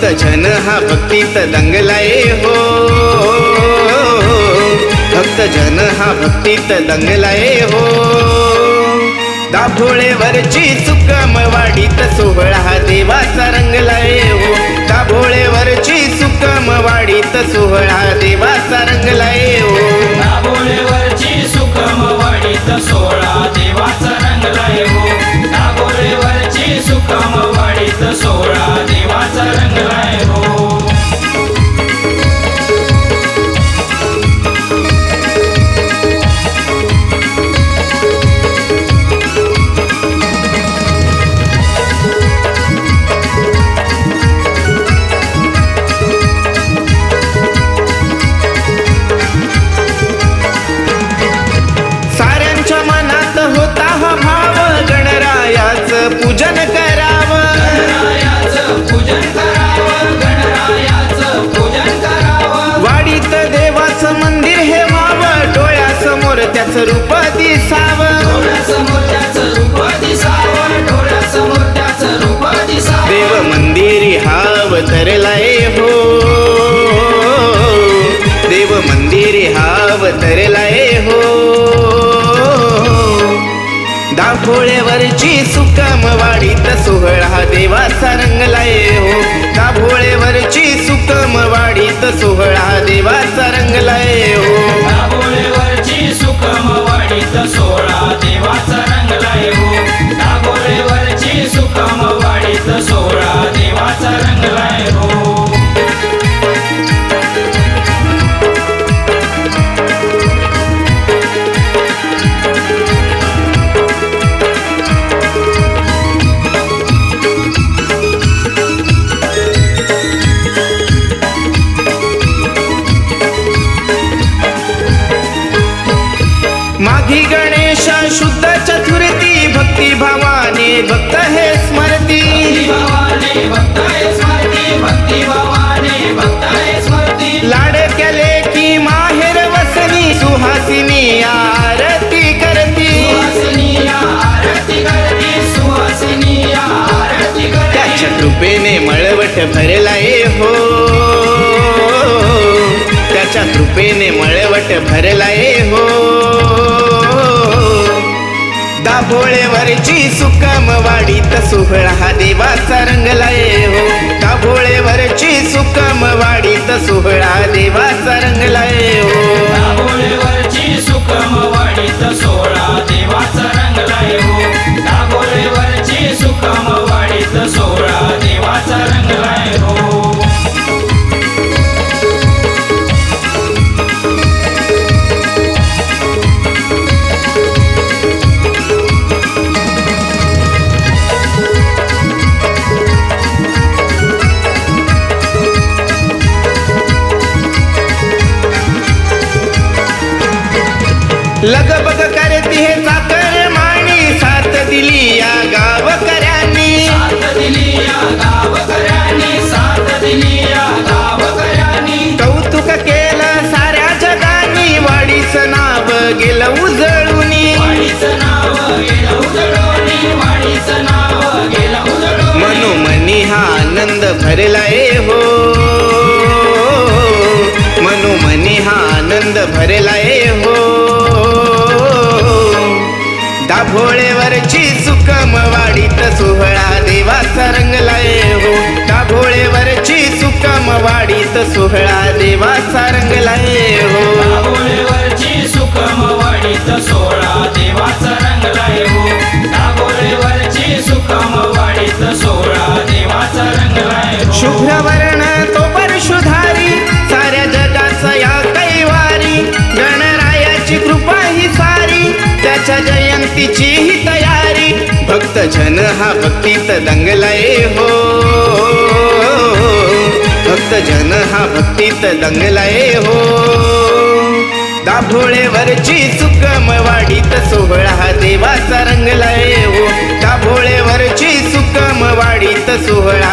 भक्त जन हा भक्तीत दंगलाय हो। भक्त जन हा भक्तीत दंगलाय हो। दाभोळेवरची सुकम वाडीत सोहळा देवाचा रंगलाय हो। दाभोळेवरची सुकम वाडीत सोहळा देवाचा रंगलाय हो। दाभोळेवरची सुखम वाडीत सोळा देवाचा रंगलाय हो। दाभोळेवरची सुकम वाडीत सोहळा रूप दिसाव देव मंदिरी हा अवतरलाय हो. देव मंदिरी हा अवतरलाय हो. दाभोळेवरची सुकाम वाडीत सोहळा देवाचा रंगलाय हो. दाभोळेवरची सुकाम वाडीत सोहळा देवाचा रंग माघी गणेश शुद्ध चतुर्थी भक्ती भावाने भक्त हे स्मरती. लाडक्याले भावाने की माहेर वसनी सुहासिनी आरती करती. त्याच्या कृपेने मळवट भरलाय हो. त्याच्या कृपेने मळवट भरलाय हो. दाभोळेवरची सुकम वाडीत सोहळा हा देवाचा रंगलाय हो. दाभोळेवरची सुकम वाडीत सोहळा देवाचा रंगलाय हो. लगबग करती हे चाकर माणी साथ दिली या गावकऱ्यांनी कौतुक केलं साऱ्या जगानी वाडीचं नाव गेलं उजळून मनोमनी हा आनंद भरलाय हो। मनोमनी हा आनंद भरलाय हो। दाभोळेवरची सुकम वाडीत सोहळा देवाचा रंगलाय हो. दाभोळेवरची सुकम वाडीत सोहळा देवाचा रंगलाय हो. सुखम वाडीत रंगलाय हो. सुखम वाडीत देवाचा रंगलाय हो. शुभ्रवर्ण भक्तजन हा भक्तीत दंगलाय हो. भक्तजन हा भक्तीत दंगलाय हो. दाभोळेवरची सुकम वाडीत सोहळा हा देवाचा रंगलाय हो. दाभोळेवरची सुकम वाडीत सोहळा